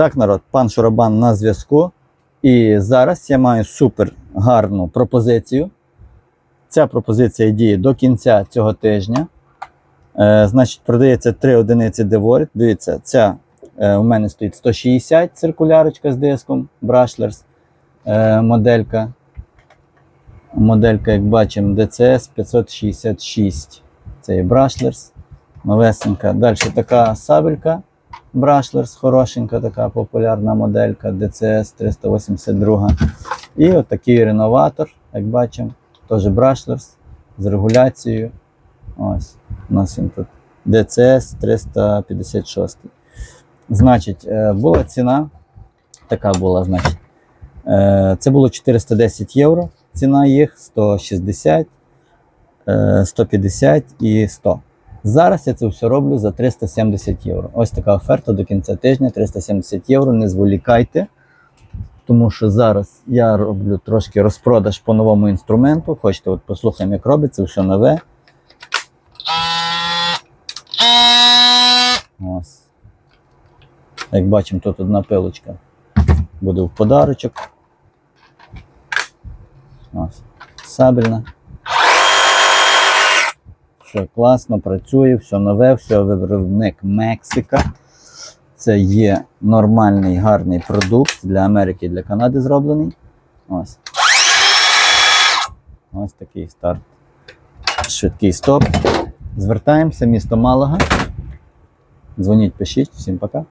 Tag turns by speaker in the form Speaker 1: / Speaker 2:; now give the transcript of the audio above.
Speaker 1: Так, народ, пан Шурабан на зв'язку. І зараз я маю супер гарну пропозицію. Ця пропозиція діє до кінця цього тижня. Е, значить, продається 3 одиниці Devorit. Дивіться, ця е, у мене стоїть 160 циркулярочка з диском, Brushlers е, моделька. Моделька, як бачимо, DCS 566. Це є Brushlers. Новесенька. Далі така сабелька. Brushlers, хорошенька така популярна моделька DCS 382. І от такий реноватор, як бачимо, теж Brushlers з регуляцією. Ось, у нас він тут DCS 356. Значить, е, була ціна, така була, значить, е, це було 410 євро. Ціна їх 160, е, 150 і 100. Зараз я це все роблю за 370 євро. Ось така оферта до кінця тижня 370 євро. Не зволікайте. Тому що зараз я роблю трошки розпродаж по новому інструменту. Хочете, от послухаємо, як робиться, все нове. Ось. Як бачимо, тут одна пилочка буде в подарочок. Ось. Сабельна. Все класно, працює, все нове, все виробник Мексика. Це є нормальний гарний продукт для Америки і для Канади зроблений. Ось. Ось такий старт. Швидкий стоп. Звертаємося, місто Малага. Дзвоніть, пишіть. Всім пока.